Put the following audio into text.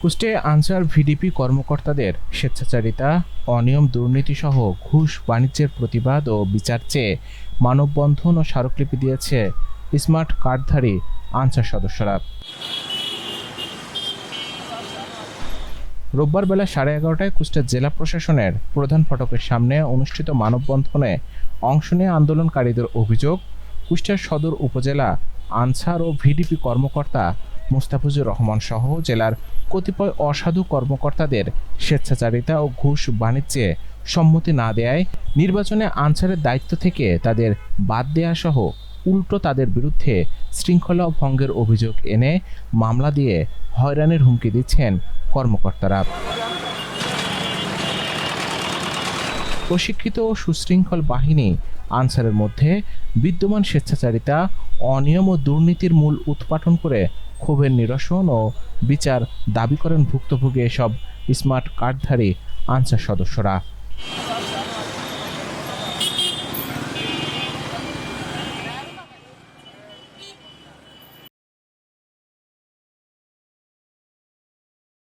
কুষ্টে answer VDP কর্মকর্তাদের স্বেচ্ছাচারিতা, অনিয়ম দুর্নীতিসহ ঘুষ বাণিজ্যের প্রতিবাদ ও বিচার চেয়ে মানববন্ধন ও স্মারকলিপি দিয়েছে স্মার্ট কার্ডধারী আনসার সদস্যরা। রোববার বেলা সাড়ে এগারোটায় কুষ্টিয়া জেলা প্রশাসনের প্রধান ফটকের সামনে অনুষ্ঠিত মানববন্ধনে অংশ নিয়ে আন্দোলনকারীদের অভিযোগ কুষ্টিয়া সদর উপজেলা আনসার ও ভিডিপি কর্মকর্তা মুস্তাফিজুর রহমান সহ জেলার কতিপয় অসাধু কর্মকর্তাদের স্বেচ্ছাচারিতা ও ঘুষ বাণিজ্যে সম্মতি না দেয়ায় নির্বাচনে আনসারের দায়িত্ব থেকে তাদের বাদ দেয়া সহ উল্টো তাদের বিরুদ্ধে শৃঙ্খলা ভঙ্গের অভিযোগ এনে মামলা দিয়ে হয়রানির হুমকি দিচ্ছেন কর্মকর্তারা। প্রশিক্ষিত ও সুশৃঙ্খল বাহিনী আনসারের মধ্যে বিদ্যমান স্বেচ্ছাচারিতা, অনিয়ম ও দুর্নীতির মূল উৎপাটন করে ক্ষোভের নিরসন ও বিচার দাবি করেন ভুক্তভোগী এসব স্মার্ট কার্ডধারী আনসার সদস্যরা।